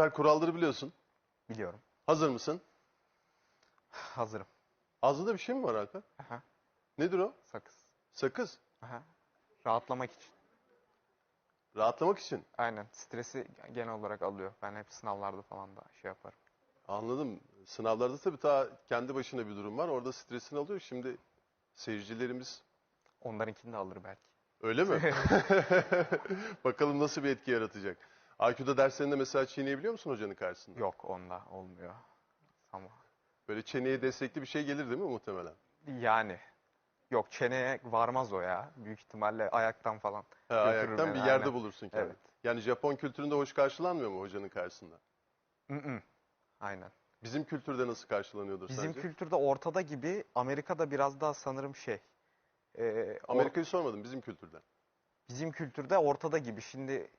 Süper kuralları biliyorsun. Biliyorum. Hazır mısın? Hazırım. Ağzında bir şey mi var Alper? Aha. Nedir o? Sakız. Sakız. Aha. Rahatlamak için. Rahatlamak için. Aynen. Stresi genel olarak alıyor. Ben hep sınavlarda falan da şey yaparım. Anladım. Sınavlarda tabii ta kendi başına bir durum var. Orada stresini alıyor. Şimdi seyircilerimiz Onlarınkini de alır belki. öyle mi? Bakalım nasıl bir etki yaratacak. IQ'da derslerinde mesela çiğneyebiliyor musun hocanın karşısında? Yok onda olmuyor. Ama Böyle çeneye destekli bir şey gelir değil mi muhtemelen? yani yok çeneye varmaz o ya. Büyük ihtimalle ayaktan falan. Ha, Götürür ayaktan beni, bir yerde aynen. bulursun kendini. Evet. Yani Japon kültüründe hoş karşılanmıyor mu hocanın karşısında? Mm-mm. Aynen. Bizim kültürde nasıl karşılanıyordur Bizim sence? kültürde ortada gibi Amerika'da biraz daha sanırım şey. e, or- Amerika'yı sormadım bizim kültürden. bizim kültürde ortada gibi. Şimdi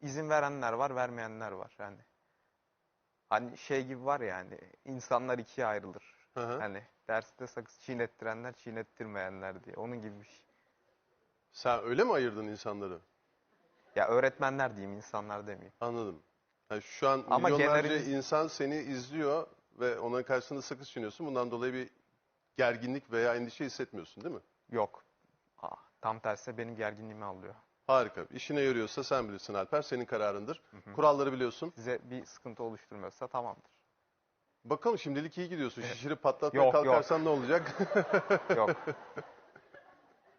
izin verenler var, vermeyenler var. Yani hani şey gibi var yani insanlar ikiye ayrılır. Hı hı. Hani derste sakız çiğnettirenler, çiğnettirmeyenler diye. Onun gibi bir şey. Sen öyle mi ayırdın insanları? Ya öğretmenler diyeyim, insanlar demeyeyim. Anladım. Yani şu an Ama milyonlarca generaliz- insan seni izliyor ve onların karşısında sakız çiğniyorsun. Bundan dolayı bir gerginlik veya endişe hissetmiyorsun değil mi? Yok. Aa, tam tersi benim gerginliğimi alıyor. Harika. İşine yarıyorsa sen bilirsin Alper. Senin kararındır. Kuralları biliyorsun. Size bir sıkıntı oluşturmuyorsa tamamdır. Bakalım şimdilik iyi gidiyorsun. Şişirip patlatmaya Yok, yok. kalkarsan ne olacak? Yok.